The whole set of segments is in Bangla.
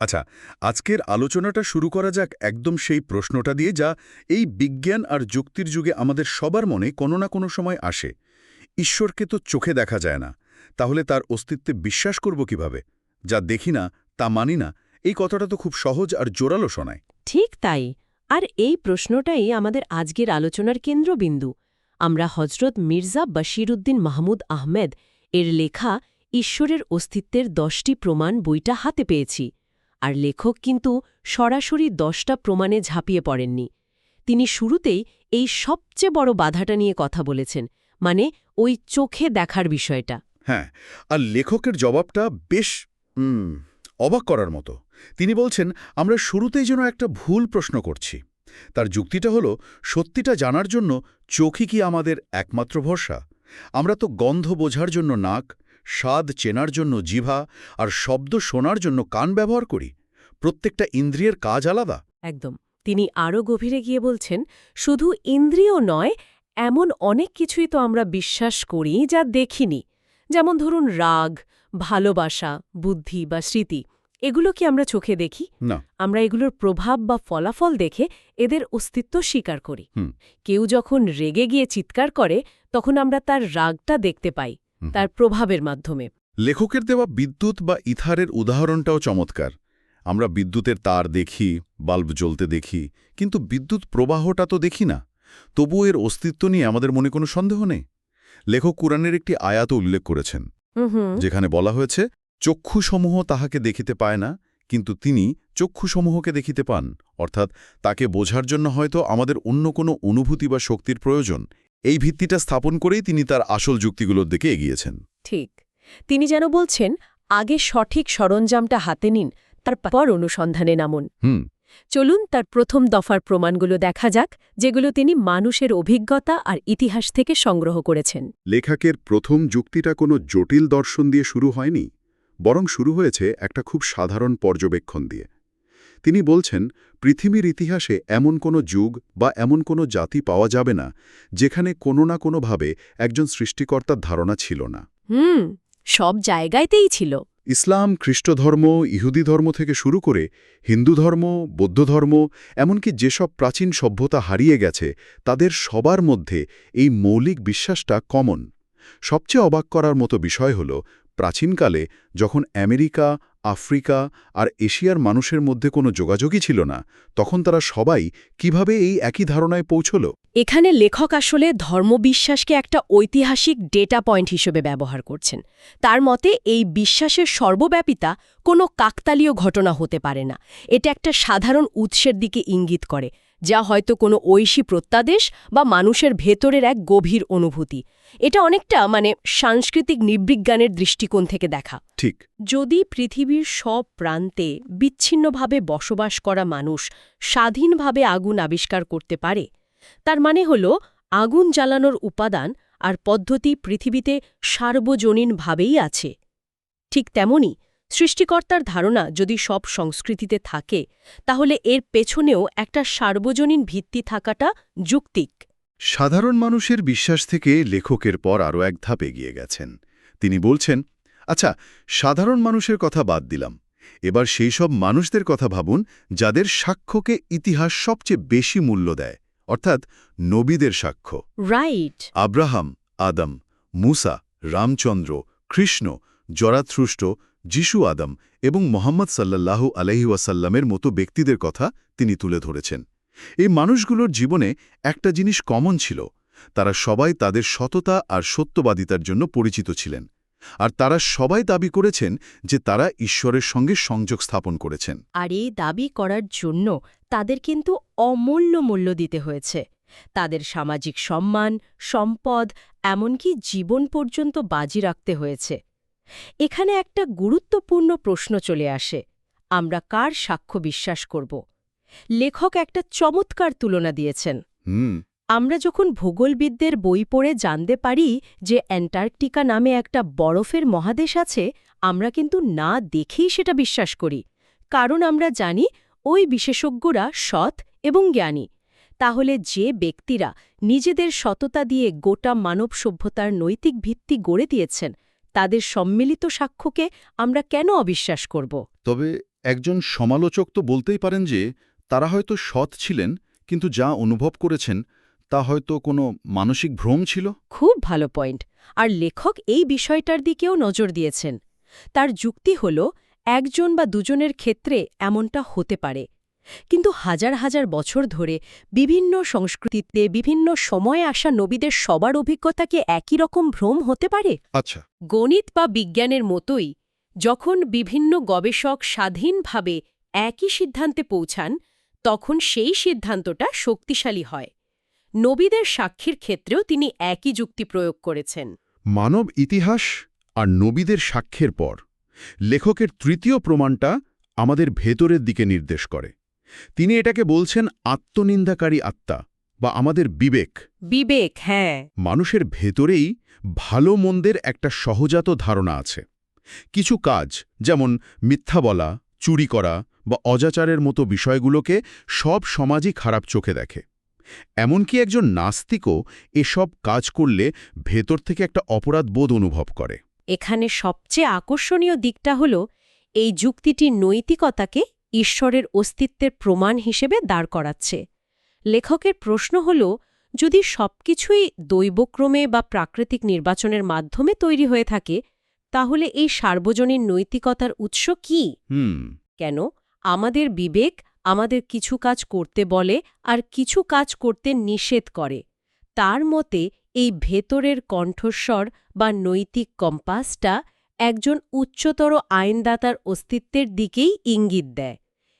আচ্ছা আজকের আলোচনাটা শুরু করা যাক একদম সেই প্রশ্নটা দিয়ে যা এই বিজ্ঞান আর যুক্তির যুগে আমাদের সবার মনে কোনো না কোনো সময় আসে। ঈশ্বরকে তো চোখে দেখা যায় না। তাহলে তার অস্তিত্বে বিশ্বাস করব কীভাবে? যা দেখি না, তা মানি না, এই কথাটা তো খুব সহজ আর জোরালো শোনায়। ঠিক তাই। আর এই প্রশ্নটাই আমাদের আজকের আলোচনার কেন্দ্রবিন্দু। আমরা হজরত মির্জা বশিরুদ্দিন মাহমুদ আহমেদ এর লেখা ঈশ্বরের অস্তিত্বের দশটি প্রমাণ বইটা হাতে পেয়েছি। আর লেখক কিন্তু সরাসরি দশটা প্রমাণে ঝাঁপিয়ে পড়েননি। তিনি শুরুতেই এই সবচেয়ে বড় বাধাটা নিয়ে কথা বলেছেন মানে ওই চোখে দেখার বিষয়টা। হ্যাঁ আর লেখকের জবাবটা বেশ অবাক করার মতো। তিনি বলছেন, আমরা শুরুতেই যেন একটা ভুল প্রশ্ন করছি। তার যুক্তিটা হলো, সত্যিটা জানার জন্য চোখই কি আমাদের একমাত্র ভরসা? আমরা তো গন্ধ বোঝার জন্য নাক স্বাদ চেনার জন্য জিভা আর শব্দ শোনার জন্য কান ব্যবহার করি। প্রত্যেকটা ইন্দ্রিয়ের কাজ আলাদা। একদম। তিনি আরও গভীরে গিয়ে বলছেন শুধু ইন্দ্রিয় নয় এমন অনেক কিছুই তো আমরা বিশ্বাস করি যা দেখিনি। যেমন ধরুন রাগ ভালোবাসা বুদ্ধি বা স্মৃতি। এগুলো কি আমরা চোখে দেখি? না। আমরা এগুলোর প্রভাব বা ফলাফল দেখে এদের অস্তিত্ব স্বীকার করি। কেউ যখন রেগে গিয়ে চিৎকার করে তখন আমরা তার রাগটা দেখতে পাই। তার প্রভাবের মাধ্যমে। লেখকের দেওয়া বিদ্যুৎ বা ইথারের উদাহরণটাও চমৎকার। আমরা বিদ্যুতের তার দেখি বাল্ব জ্বলতে দেখি কিন্তু বিদ্যুৎ প্রবাহটা তো দেখি না। তবু এর অস্তিত্ব নিয়ে আমাদের মনে কোনো সন্দেহ নেই। লেখক কোরআনের একটি আয়াত উল্লেখ করেছেন যেখানে বলা হয়েছে চক্ষুসমূহ তাহাকে দেখিতে পায় না কিন্তু তিনি চক্ষুসমূহকে দেখিতে পান। অর্থাৎ তাকে বোঝার জন্য হয়তো আমাদের অন্য কোনো অনুভূতি বা শক্তির প্রয়োজন এই ভিত্তিটা স্থাপন করেই তিনি তার আসল যুক্তিগুলোর দিকে এগিয়েছেন। ঠিক। তিনি যেন বলছেন আগে সঠিক সরঞ্জামটা হাতে নিন তারপর অনুসন্ধানে নামুন। হুম। চলুন তার প্রথম দফার প্রমাণগুলো দেখা যাক যেগুলো তিনি মানুষের অভিজ্ঞতা আর ইতিহাস থেকে সংগ্রহ করেছেন। লেখকের প্রথম যুক্তিটা কোনো জটিল দর্শন দিয়ে শুরু হয়নি বরং শুরু হয়েছে একটা খুব সাধারণ পর্যবেক্ষণ দিয়ে। তিনি বলছেন পৃথিবীর ইতিহাসে এমন কোনো যুগ বা এমন কোনো জাতি পাওয়া যাবে না যেখানে কোনো না কোনোভাবে একজন সৃষ্টিকর্তার ধারণা ছিল না। হুম সব জায়গায়তেই ছিল। ইসলাম খ্রিস্টধর্ম ইহুদি ধর্ম থেকে শুরু করে হিন্দু ধর্ম বৌদ্ধ ধর্ম এমনকি যেসব প্রাচীন সভ্যতা হারিয়ে গেছে তাদের সবার মধ্যে এই মৌলিক বিশ্বাসটা কমন সবচেয়ে অবাক করার মতো বিষয় হল প্রাচীনকালে যখন আমেরিকা আফ্রিকা আর এশিয়ার মানুষের মধ্যে কোনো যোগাযোগই ছিল না। তখন তারা সবাই কীভাবে এই একই ধারণায় পৌঁছল? এখানে লেখক আসলে ধর্মবিশ্বাসকে একটা ঐতিহাসিক ডেটা পয়েন্ট হিসেবে ব্যবহার করছেন। তার মতে, এই বিশ্বাসের সর্বব্যাপিতা কোনো কাকতালীয় ঘটনা হতে পারে না। এটা একটা সাধারণ উৎসের দিকে ইঙ্গিত করে। যা হয়তো কোনো ঐশী প্রত্যাদেশ বা মানুষের ভেতরের এক গভীর অনুভূতি। এটা অনেকটা মানে সাংস্কৃতিক নিবৃজ্ঞানের দৃষ্টিকোণ থেকে দেখা। ঠিক। যদি পৃথিবীর সব প্রান্তে বিচ্ছিন্নভাবে বসবাস করা মানুষ স্বাধীনভাবে আগুন আবিষ্কার করতে পারে তার মানে হল আগুন জ্বালানোর উপাদান আর পদ্ধতি পৃথিবীতে সার্বজনীনভাবেই আছে। ঠিক তেমনি সৃষ্টিকর্তার ধারণা যদি সব সংস্কৃতিতে থাকে তাহলে এর পেছনেও একটা সার্বজনীন ভিত্তি থাকাটা যুক্তিক। সাধারণ মানুষের বিশ্বাস থেকে লেখকের পর আরও এক ধাপ এগিয়ে গেছেন। তিনি বলছেন আচ্ছা সাধারণ মানুষের কথা বাদ দিলাম। এবার সেই সব মানুষদের কথা ভাবুন যাদের সাক্ষ্যকে ইতিহাস সবচেয়ে বেশি মূল্য দেয় অর্থাৎ নবীদের সাক্ষ্য। Right. Abraham Adam Musa Ramachandra Krishna Zarathustra যিশু আদম এবং মোহাম্মদ সাল্লাল্লাহু আলহিউসাল্লামের মতো ব্যক্তিদের কথা তিনি তুলে ধরেছেন। এই মানুষগুলোর জীবনে একটা জিনিস কমন ছিল, তারা সবাই তাদের সততা আর সত্যবাদিতার জন্য পরিচিত ছিলেন, আর তারা সবাই দাবি করেছেন যে তারা ঈশ্বরের সঙ্গে সংযোগ স্থাপন করেছেন। আর এই দাবি করার জন্য তাদের কিন্তু অমূল্য মূল্য দিতে হয়েছে। তাদের সামাজিক সম্মান, সম্পদ, এমনকি জীবন পর্যন্ত বাজি রাখতে হয়েছে। এখানে একটা গুরুত্বপূর্ণ প্রশ্ন চলে আসে আমরা কার সাক্ষ্য বিশ্বাস করব? লেখক একটা চমৎকার তুলনা দিয়েছেন। আমরা যখন ভূগোলবিদদের বই পড়ে জানতে পারি যে অ্যান্টার্কটিকা নামে একটা বরফের মহাদেশ আছে আমরা কিন্তু না দেখেই সেটা বিশ্বাস করি। কারণ আমরা জানি ওই বিশেষজ্ঞরা সৎ এবং জ্ঞানী। তাহলে যে ব্যক্তিরা নিজেদের সততা দিয়ে গোটা মানব সভ্যতার নৈতিক ভিত্তি গড়ে দিয়েছেন তাদের সম্মিলিত সাক্ষ্যকে আমরা কেন অবিশ্বাস করব? তবে একজন সমালোচক তো বলতেই পারেন যে তারা হয়তো সৎ ছিলেন কিন্তু যা অনুভব করেছেন তা হয়তো কোনো মানসিক ভ্রম ছিল? খুব ভালো পয়েন্ট। আর লেখক এই বিষয়টার দিকেও নজর দিয়েছেন। তার যুক্তি হল একজন বা দুজনের ক্ষেত্রে এমনটা হতে পারে। কিন্তু হাজার হাজার বছর ধরে বিভিন্ন সংস্কৃতিতে বিভিন্ন সময়ে আসা নবীদের সবার অভিজ্ঞতা কি একই রকম ভ্রম হতে পারে? আচ্ছা। গণিত বা বিজ্ঞানের মতোই যখন বিভিন্ন গবেষক স্বাধীনভাবে একই সিদ্ধান্তে পৌঁছান তখন সেই সিদ্ধান্তটা শক্তিশালী হয়। নবীদের সাক্ষীর ক্ষেত্রেও তিনি একই যুক্তি প্রয়োগ করেছেন। মানব ইতিহাস আর নবীদের সাক্ষ্যের পর লেখকের তৃতীয় প্রমাণটা আমাদের ভেতরের দিকে নির্দেশ করে। তিনি এটাকে বলছেন আত্মনিন্দাকারী আত্মা বা আমাদের বিবেক। বিবেক হ্যাঁ। মানুষের ভেতরেই ভালো মন্দের একটা সহজাত ধারণা আছে। কিছু কাজ যেমন মিথ্যা বলা চুরি করা বা অজাচারের মতো বিষয়গুলোকে সব সমাজই খারাপ চোখে দেখে। এমনকি একজন নাস্তিকও এসব কাজ করলে ভেতর থেকে একটা অপরাধ বোধ অনুভব করে। এখানে সবচেয়ে আকর্ষণীয় দিকটা হল এই যুক্তিটি নৈতিকতাকে ঈশ্বরের অস্তিত্বের প্রমাণ হিসেবে দাঁড় করাচ্ছে। লেখকের প্রশ্ন হল যদি সবকিছুই দৈবক্রমে বা প্রাকৃতিক নির্বাচনের মাধ্যমে তৈরি হয়ে থাকে তাহলে এই সার্বজনীন নৈতিকতার উৎস কি? কেন? আমাদের বিবেক আমাদের কিছু কাজ করতে বলে আর কিছু কাজ করতে নিষেধ করে। তার মতে এই ভেতরের কণ্ঠস্বর বা নৈতিক কম্পাসটা একজন উচ্চতর আইনদাতার অস্তিত্বের দিকেই ইঙ্গিত দেয়।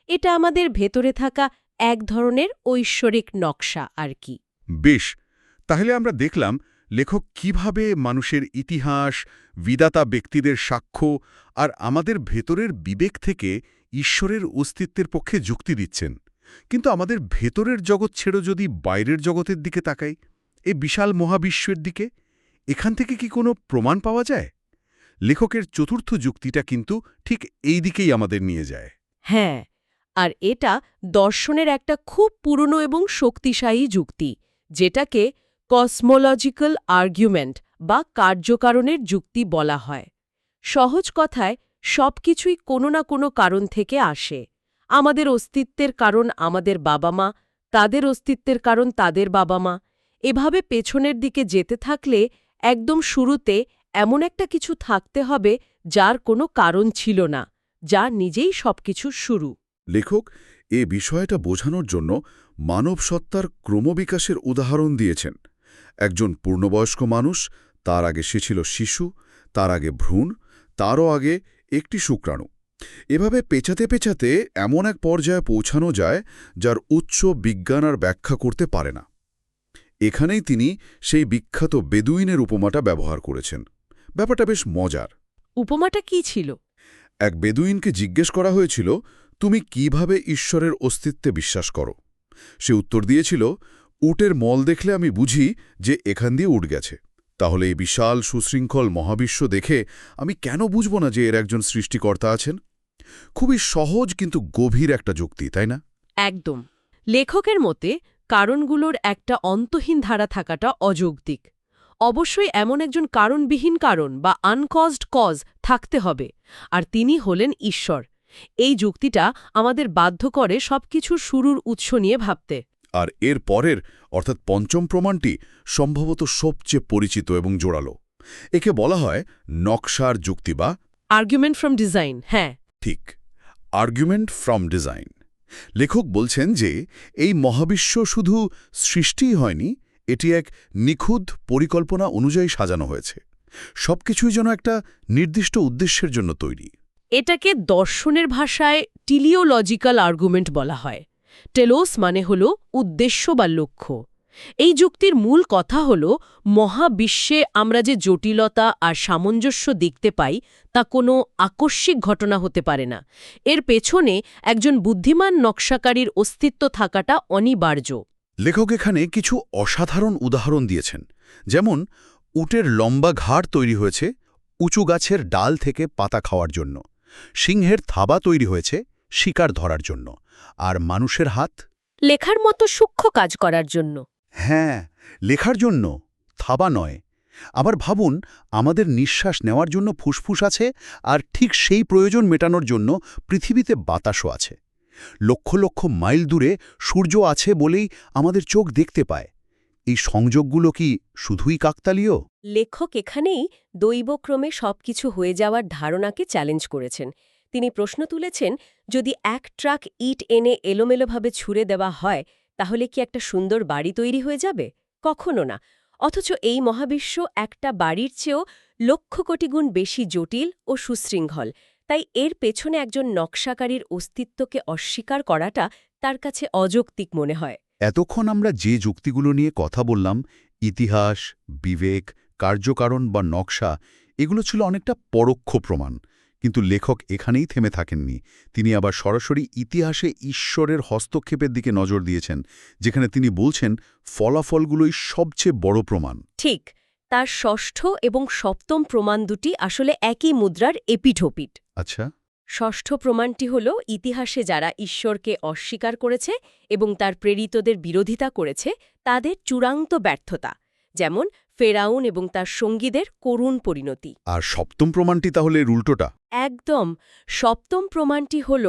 এটা আমাদের ভেতরে থাকা এক ধরনের ঐশ্বরিক নকশা আর কি। বেশ, তাহলে আমরা দেখলাম লেখক কীভাবে মানুষের ইতিহাস, বিদাতা ব্যক্তিদের সাক্ষ্য আর আমাদের ভেতরের বিবেক থেকে ঈশ্বরের অস্তিত্বের পক্ষে যুক্তি দিচ্ছেন। কিন্তু আমাদের ভেতরের জগৎ ছেড়ে যদি বাইরের জগতের দিকে তাকাই, এ বিশাল মহাবিশ্বের দিকে, এখান থেকে কি কোনো প্রমাণ পাওয়া যায়? লেখকের চতুর্থ যুক্তিটা কিন্তু ঠিক এই দিকেই আমাদের নিয়ে যায়। হ্যাঁ আর এটা দর্শনের একটা খুব পুরনো এবং শক্তিশালী যুক্তি, যেটাকে কসমোলজিক্যাল আর্গুমেন্ট বা কার্যকারণের যুক্তি বলা হয়। সহজ কথায়, সবকিছুই কোনো না কোনো কারণ থেকে আসে। আমাদের অস্তিত্বের কারণ আমাদের বাবা মা, তাদের অস্তিত্বের কারণ তাদের বাবা মা। এভাবে পেছনের দিকে যেতে থাকলে একদম শুরুতে এমন একটা কিছু থাকতে হবে যার কোনো কারণ ছিল না, যা নিজেই সবকিছুর শুরু। লেখক, এ বিষয়টা বোঝানোর জন্য মানব সত্তার ক্রমবিকাশের উদাহরণ দিয়েছেন। একজন পূর্ণবয়স্ক মানুষ, তার আগে সে ছিল শিশু, তার আগে ভ্রূণ, তারও আগে একটি শুক্রাণু। এভাবে পেছাতে পেছাতে এমন এক পর্যায়ে পৌঁছানো যায় যার উচ্চ বিজ্ঞান আর ব্যাখ্যা করতে পারে না। এখানেই তিনি সেই বিখ্যাত বেদুইনের উপমাটা ব্যবহার করেছেন। ব্যাপারটা বেশ মজার। উপমাটা কি ছিল? এক বেদুইনকে জিজ্ঞেস করা হয়েছিল তুমি কীভাবে ঈশ্বরের অস্তিত্বে বিশ্বাস করো? সে উত্তর দিয়েছিল উটের মল দেখলে আমি বুঝি যে এখান দিয়ে উঠ গেছে। তাহলে এই বিশাল সুশৃঙ্খল মহাবিশ্ব দেখে আমি কেন বুঝব না যে এর একজন সৃষ্টিকর্তা আছেন? খুবই সহজ কিন্তু গভীর একটা যুক্তি তাই না? একদম। লেখকের মতে কারণগুলোর একটা অন্তহীন ধারা থাকাটা অযৌক্তিক। অবশ্যই এমন একজন কারণবিহীন কারণ বা আনকজড কজ থাকতে হবে আর তিনি হলেন ঈশ্বর। এই যুক্তিটা আমাদের বাধ্য করে সবকিছুর শুরুর উৎস নিয়ে ভাবতে। আর এর পরের অর্থাৎ পঞ্চম প্রমাণটি সম্ভবত সবচেয়ে পরিচিত এবং জোরালো। একে বলা হয় নকশার যুক্তি বা আর্গুমেন্ট ফ্রম ডিজাইন হ্যাঁ। ঠিক আর্গুমেন্ট ফ্রম ডিজাইন লেখক বলছেন যে এই মহাবিশ্ব শুধু সৃষ্টিই হয়নি এটি এক নিখুঁত পরিকল্পনা অনুযায়ী সাজানো হয়েছে। সবকিছুই যেন একটা নির্দিষ্ট উদ্দেশ্যের জন্য তৈরি। এটাকে দর্শনের ভাষায় টিলিওলজিক্যাল আর্গুমেন্ট বলা হয়। টেলোস মানে হল উদ্দেশ্য বা লক্ষ্য। এই যুক্তির মূল কথা হল, মহাবিশ্বে আমরা যে জটিলতা আর সামঞ্জস্য দেখতে পাই, তা কোনো আকস্মিক ঘটনা হতে পারে না। এর পেছনে একজন বুদ্ধিমান নকশাকারীর অস্তিত্ব থাকাটা অনিবার্য। লেখক এখানে কিছু অসাধারণ উদাহরণ দিয়েছেন। যেমন উটের লম্বা ঘাড় তৈরি হয়েছে উঁচু গাছের ডাল থেকে পাতা খাওয়ার জন্য। সিংহের থাবা তৈরি হয়েছে শিকার ধরার জন্য। আর মানুষের হাত? লেখার মতো সূক্ষ্ম কাজ করার জন্য। হ্যাঁ লেখার জন্য। থাবা নয়। আবার ভাবুন আমাদের নিঃশ্বাস নেওয়ার জন্য ফুসফুস আছে আর ঠিক সেই প্রয়োজন মেটানোর জন্য পৃথিবীতে বাতাসও আছে। লক্ষ লক্ষ মাইল দূরে সূর্য আছে বলেই আমাদের চোখ দেখতে পায়। এই সংযোগগুলো কি শুধুই কাকতালীয়? লেখক এখানেই দৈবক্রমে সবকিছু হয়ে যাওয়ার ধারণাকে চ্যালেঞ্জ করেছেন। তিনি প্রশ্ন তুলেছেন, যদি এক ট্রাক ইট এনে এলোমেলোভাবে ছুঁড়ে দেওয়া হয়, তাহলে কি একটা সুন্দর বাড়ি তৈরি হয়ে যাবে? কখনো না। অথচ এই মহাবিশ্ব একটা বাড়ির চেয়েও লক্ষ কোটি গুণ বেশি জটিল ও সুশৃঙ্খল। তাই এর পেছনে একজন নকশাকারীর অস্তিত্বকে অস্বীকার করাটা তার কাছে অযৌক্তিক মনে হয়। এতক্ষণ আমরা যে যুক্তিগুলো নিয়ে কথা বললাম ইতিহাস বিবেক কার্যকারণ বা নকশা এগুলো ছিল অনেকটা পরোক্ষ প্রমাণ। কিন্তু লেখক এখানেই থেমে থাকেননি। তিনি আবার সরাসরি ইতিহাসে ঈশ্বরের হস্তক্ষেপের দিকে নজর দিয়েছেন যেখানে তিনি বলছেন ফলাফলগুলোই সবচেয়ে বড় প্রমাণ। ঠিক। তার ষষ্ঠ এবং সপ্তম প্রমাণ দুটি আসলে একই মুদ্রার এপিঠোপিট আচ্ছা। ষষ্ঠ প্রমাণটি হল ইতিহাসে যারা ঈশ্বরকে অস্বীকার করেছে এবং তার প্রেরিতদের বিরোধিতা করেছে তাদের চূড়ান্ত ব্যর্থতা যেমন ফেরাউন এবং তার সঙ্গীদের করুণ পরিণতি। আর সপ্তম প্রমাণটি তাহলে উল্টোটা? একদম। সপ্তম প্রমাণটি হল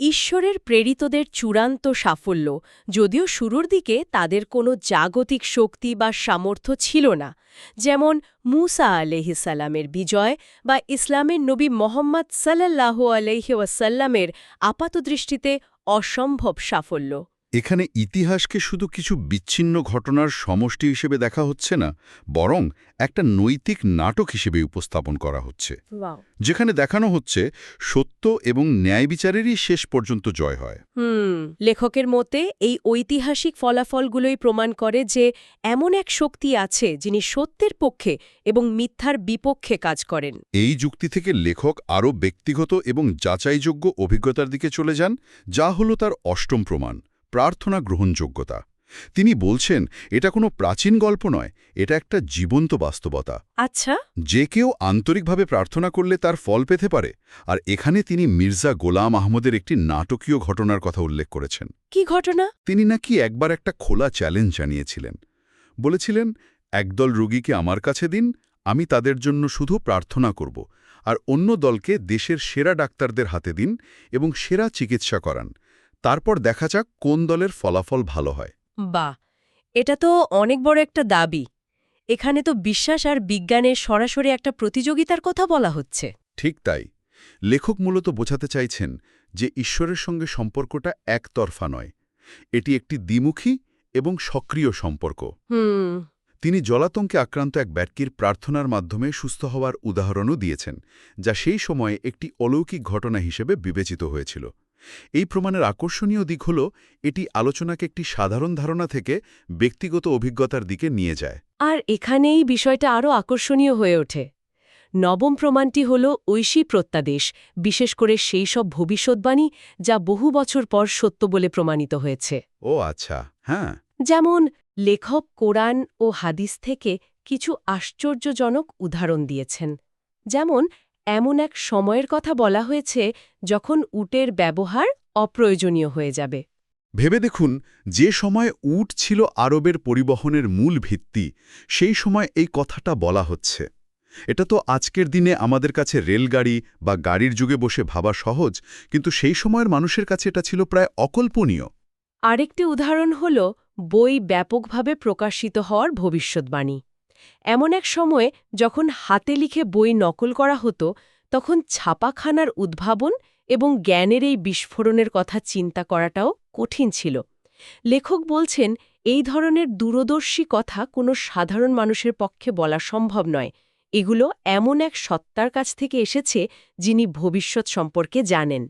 ঈশ্বরের প্রেরিতদের চূড়ান্ত সাফল্য, যদিও শুরুর দিকে তাদের কোনো জাগতিক শক্তি বা সামর্থ্য ছিল না, যেমন মুসা আলহিসাল্লামের বিজয় বা ইসলামের নবী মোহাম্মদ সাল্লাহ আলহি ওয়াসাল্লামের আপাতদৃষ্টিতে অসম্ভব সাফল্য। এখানে ইতিহাসকে শুধু কিছু বিচ্ছিন্ন ঘটনার সমষ্টি হিসেবে দেখা হচ্ছে না বরং একটা নৈতিক নাটক হিসেবে উপস্থাপন করা হচ্ছে। যেখানে দেখানো হচ্ছে সত্য এবং ন্যায় বিচারেরই শেষ পর্যন্ত জয় হয়। হুম লেখকের মতে এই ঐতিহাসিক ফলাফলগুলোই প্রমাণ করে যে এমন এক শক্তি আছে যিনি সত্যের পক্ষে এবং মিথ্যার বিপক্ষে কাজ করেন। এই যুক্তি থেকে লেখক আরও ব্যক্তিগত এবং যাচাইযোগ্য অভিজ্ঞতার দিকে চলে যান যা হল তার অষ্টম প্রমাণ। প্রার্থনা গ্রহণযোগ্যতা। তিনি বলছেন এটা কোনো প্রাচীন গল্প নয় এটা একটা জীবন্ত বাস্তবতা। আচ্ছা। যে কেউ আন্তরিকভাবে প্রার্থনা করলে তার ফল পেতে পারে। আর এখানে তিনি মির্জা গোলাম আহমদের একটি নাটকীয় ঘটনার কথা উল্লেখ করেছেন। কি ঘটনা? তিনি নাকি একবার একটা খোলা চ্যালেঞ্জ জানিয়েছিলেন। বলেছিলেন একদল রোগীকে আমার কাছে দিন আমি তাদের জন্য শুধু প্রার্থনা করব আর অন্য দলকে দেশের সেরা ডাক্তারদের হাতে দিন এবং সেরা চিকিৎসা করান। তারপর দেখা যাক কোন দলের ফলাফল ভালো হয়। বাহ এটা তো অনেক বড় একটা দাবি। এখানে তো বিশ্বাস আর বিজ্ঞানের সরাসরি একটা প্রতিযোগিতার কথা বলা হচ্ছে। ঠিক তাই। লেখক মূলত বোঝাতে চাইছেন যে ঈশ্বরের সঙ্গে সম্পর্কটা একতরফা নয়। এটি একটি দ্বিমুখী এবং সক্রিয় সম্পর্ক। হুম। তিনি জলাতঙ্কে আক্রান্ত এক ব্যক্তির প্রার্থনার মাধ্যমে সুস্থ হওয়ার উদাহরণও দিয়েছেন যা সেই সময়ে একটি অলৌকিক ঘটনা হিসেবে বিবেচিত হয়েছিল। এই প্রমাণের আকর্ষণীয় দিক হল এটি আলোচনাকে একটি সাধারণ ধারণা থেকে ব্যক্তিগত অভিজ্ঞতার দিকে নিয়ে যায়। আর এখানেই বিষয়টা আরও আকর্ষণীয় হয়ে ওঠে। নবম প্রমাণটি হল ঐশী প্রত্যাদেশ বিশেষ করে সেই সব ভবিষ্যৎবাণী যা বহু বছর পর সত্য বলে প্রমাণিত হয়েছে। ও আচ্ছা হ্যাঁ। যেমন লেখক কোরআন ও হাদিস থেকে কিছু আশ্চর্যজনক উদাহরণ দিয়েছেন। যেমন এমন এক সময়ের কথা বলা হয়েছে যখন উটের ব্যবহার অপ্রয়োজনীয় হয়ে যাবে। ভেবে দেখুন যে সময় উট ছিল আরবের পরিবহনের মূল ভিত্তি সেই সময় এই কথাটা বলা হচ্ছে। এটা তো আজকের দিনে আমাদের কাছে রেলগাড়ি বা গাড়ির যুগে বসে ভাবা সহজ কিন্তু সেই সময়ের মানুষের কাছে এটা ছিল প্রায় অকল্পনীয়। আরেকটি উদাহরণ হল বই ব্যাপকভাবে প্রকাশিত হওয়ার ভবিষ্যৎবাণী। এমন এক সময়ে যখন হাতে লিখে বই নকল করা হতো, তখন ছাপাখানার উদ্ভাবন এবং জ্ঞানের এই বিস্ফোরণের কথা চিন্তা করাটাও কঠিন ছিল। লেখক বলছেন, এই ধরনের দূরদর্শী কথা কোনো সাধারণ মানুষের পক্ষে বলা সম্ভব নয়। এগুলো এমন এক সত্তার কাছ থেকে এসেছে যিনি ভবিষ্যৎ সম্পর্কে জানেন।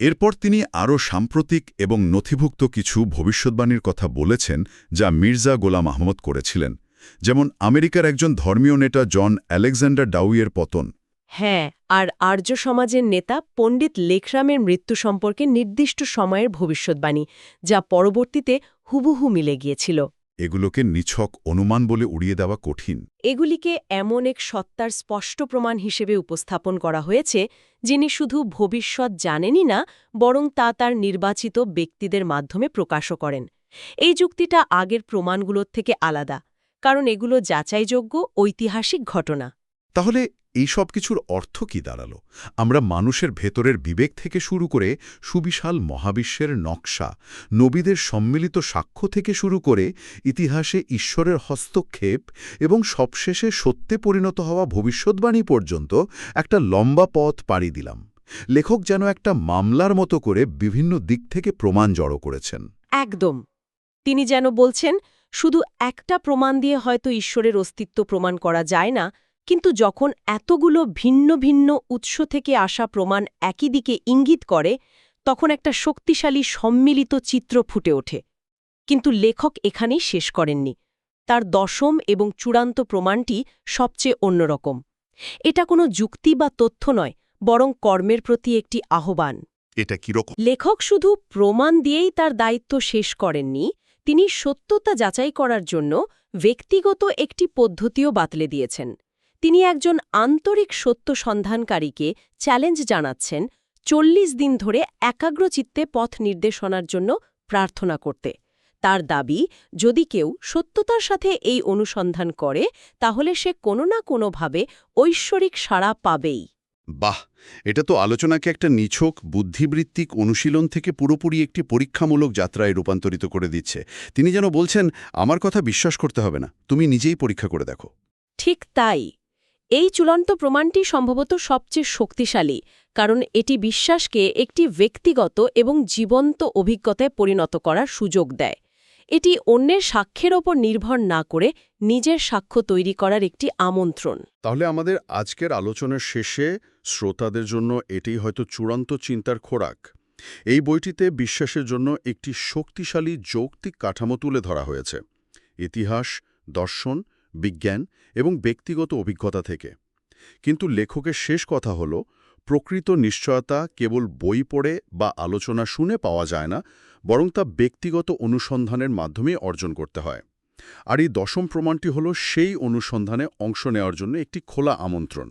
এরপর তিনি আরও সাম্প্রতিক এবং নথিভুক্ত কিছু ভবিষ্যৎবাণীর কথা বলেছেন, যা মির্জা গোলাম আহমদ করেছিলেন। যেমন আমেরিকার একজন ধর্মীয় নেতা জন অ্যালেকজান্ডার ডাউইয়ের পতন। হ্যাঁ আর আর্য সমাজের নেতা পণ্ডিত লেখরামের মৃত্যু সম্পর্কে নির্দিষ্ট সময়ের ভবিষ্যৎবাণী যা পরবর্তীতে হুবহু মিলে গিয়েছিল। এগুলোকে নিছক অনুমান বলে উড়িয়ে দেওয়া কঠিন। এগুলিকে এমন এক সত্তার স্পষ্ট প্রমাণ হিসেবে উপস্থাপন করা হয়েছে যিনি শুধু ভবিষ্যৎ জানেনই না বরং তা তার নির্বাচিত ব্যক্তিদের মাধ্যমে প্রকাশও করেন। এই যুক্তিটা আগের প্রমাণগুলোর থেকে আলাদা। কারণ এগুলো যাচাইযোগ্য ঐতিহাসিক ঘটনা। তাহলে এই সব কিছুর অর্থ কি দাঁড়াল? আমরা মানুষের ভেতরের বিবেক থেকে শুরু করে সুবিশাল মহাবিশ্বের নকশা নবীদের সম্মিলিত সাক্ষ্য থেকে শুরু করে ইতিহাসে ঈশ্বরের হস্তক্ষেপ এবং সবশেষে সত্যে পরিণত হওয়া ভবিষ্যৎবাণী পর্যন্ত একটা লম্বা পথ পাড়ি দিলাম। লেখক যেন একটা মামলার মতো করে বিভিন্ন দিক থেকে প্রমাণ জড়ো করেছেন। একদম। তিনি যেন বলছেন শুধু একটা প্রমাণ দিয়ে হয়তো ঈশ্বরের অস্তিত্ব প্রমাণ করা যায় না কিন্তু যখন এতগুলো ভিন্ন ভিন্ন উৎস থেকে আসা প্রমাণ একই দিকে ইঙ্গিত করে তখন একটা শক্তিশালী সম্মিলিত চিত্র ফুটে ওঠে। কিন্তু লেখক এখানেই শেষ করেননি। তার দশম এবং চূড়ান্ত প্রমাণটি সবচেয়ে অন্যরকম। এটা কোনো যুক্তি বা তথ্য নয় বরং কর্মের প্রতি একটি আহ্বান। এটা কীরকম? লেখক শুধু প্রমাণ দিয়েই তার দায়িত্ব শেষ করেননি তিনি সত্যতা যাচাই করার জন্য ব্যক্তিগত একটি পদ্ধতিও বাতলে দিয়েছেন। তিনি একজন আন্তরিক সত্য সন্ধানকারীকে চ্যালেঞ্জ জানাচ্ছেন চল্লিশ দিন ধরে একাগ্রচিত্তে পথ নির্দেশনার জন্য প্রার্থনা করতে। তার দাবি, যদি কেউ সত্যতার সাথে এই অনুসন্ধান করে, তাহলে সে কোনো না কোনোভাবে ঐশ্বরিক সাড়া পাবেই। বাহ, এটা তো আলোচনাকে একটা নিছক, বুদ্ধিবৃত্তিক অনুশীলন থেকে পুরোপুরি একটি পরীক্ষামূলক যাত্রায় রূপান্তরিত করে দিচ্ছে। তিনি যেন বলছেন, আমার কথা বিশ্বাস করতে হবে না, তুমি নিজেই পরীক্ষা করে দেখো। ঠিক তাই। এই চূড়ান্ত প্রমাণটি সম্ভবত সবচেয়ে শক্তিশালী, কারণ এটি বিশ্বাসকে একটি ব্যক্তিগত এবং জীবন্ত অভিজ্ঞতায় পরিণত করার সুযোগ দেয়। এটি অন্যের সাক্ষ্যের ওপর নির্ভর না করে নিজের সাক্ষ্য তৈরি করার একটি আমন্ত্রণ। তাহলে আমাদের আজকের আলোচনার শেষে শ্রোতাদের জন্য এটি হয়তো চূড়ান্ত চিন্তার খোরাক। এই বইটিতে বিশ্বাসের জন্য একটি শক্তিশালী যৌক্তিক কাঠামো তুলে ধরা হয়েছে। ইতিহাস, দর্শন, বিজ্ঞান এবং ব্যক্তিগত অভিজ্ঞতা থেকে। কিন্তু লেখকের শেষ কথা হল, প্রকৃত নিশ্চয়তা কেবল বই পড়ে বা আলোচনা শুনে পাওয়া যায় না বরং তা ব্যক্তিগত অনুসন্ধানের মাধ্যমে অর্জন করতে হয়। আর এই দশম প্রমাণটি হল সেই অনুসন্ধানে অংশ নেওয়ার জন্য একটি খোলা আমন্ত্রণ।